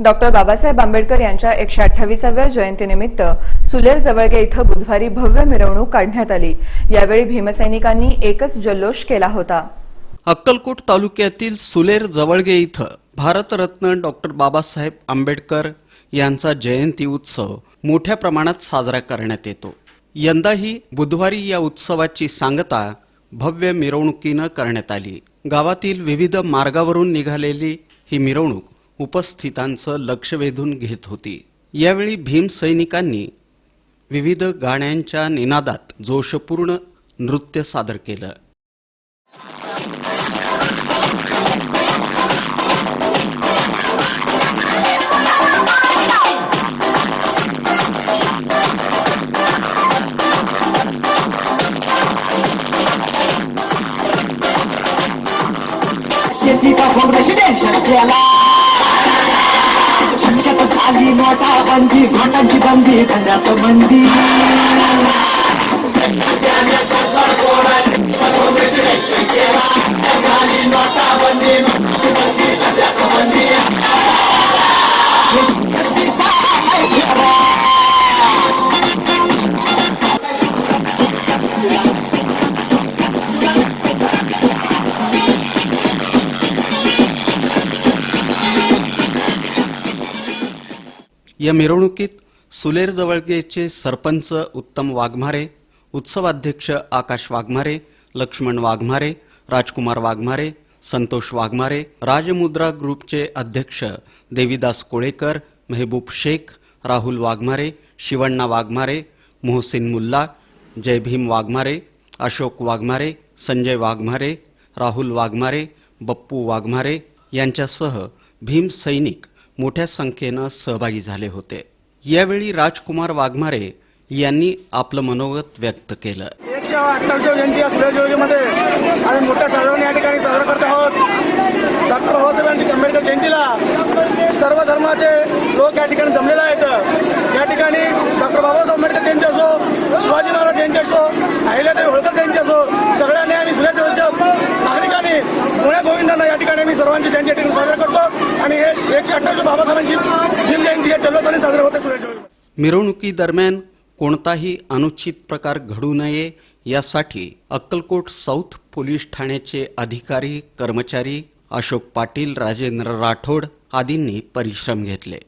Doctor Babasaheb Ambedkar यांच्या एकशे अठ्ठावीसाव्या जयंतीनिमित्त सुलेर जवळगे इथं बुधवारी भव्य मिरवणूक काढण्यात आली. यावेळी भीमसैनिकांनी एकच जल्लोष केला होता. अक्कलकोट तालुक्यातील सुलेर जवळगे इथं भारतरत्न डॉक्टर बाबासाहेब आंबेडकर यांचा जयंती उत्सव मोठ्या प्रमाणात साजरा करण्यात येतो. यंदाही बुधवारी या उत्सवाची सांगता भव्य मिरवणुकीनं करण्यात आली. गावातील विविध मार्गावरून निघालेली ही मिरवणूक उपस्थितांचं लक्ष वेधून घेत होती. यावेळी भीम सैनिकांनी विविध गाण्यांच्या निनादात जोशपूर्ण नृत्य सादर केलं. शेतीपासून झटक्यात झाली नोटा बंदी घाटांची बंदी धंद्यात मंदी या मिरवणुकीत सुलेर जवळगेचे सरपंच उत्तम वाघमारे उत्सवाध्यक्ष आकाश वाघमारे लक्ष्मण वाघमारे राजकुमार वाघमारे संतोष वाघमारे राजमुद्रा ग्रुपचे अध्यक्ष देवीदास कोळेकर मेहबूब शेख राहुल वाघमारे शिवण्णा वाघमारे मोहसिन मुल्ला जयभीम वाघमारे अशोक वाघमारे संजय वाघमारे राहुल वाघमारे बप्पू वाघमारे यांच्यासह भीम सैनिक मोठ्या संख्येनं सहभागी झाले होते. यावेळी राजकुमार वाघमारे यांनी आपलं मनोगत व्यक्त केलं. एकशे अठ्ठावीस जयंती या सुरेश योजनेमध्ये आम्ही मोठ्या साधारण या ठिकाणी साजरा करत आहोत. डॉक्टर बाबासाहेब आंबेडकर जयंतीला सर्व धर्माचे लोक या ठिकाणी जमलेले आहेत या ठिकाणी डॉक्टर बाबासाहेब आंबेडकर जयंती असो शिवाजी महाराज जयंती असो अहिल्यादेवी होळकर जयंती असो सगळ्यांनी आम्ही सुरेश जवळच्या नागरिकांनी पुण्या गोविंदांना या ठिकाणी आम्ही सर्वांची जयंती या ठिकाणी साजरा करतो आणि हे एकशे अठ्ठावीस बाबासाहेबांची जयंती जल्लोषाने होते सुरेश मिरवणुकीदरम्यान कोणताही अनुचित प्रकार घडू नये यासाठी अक्कलकोट साऊथ पोलीस ठाण्याचे अधिकारी कर्मचारी अशोक पाटील राजेंद्र राठोड आदींनी परिश्रम घेतले.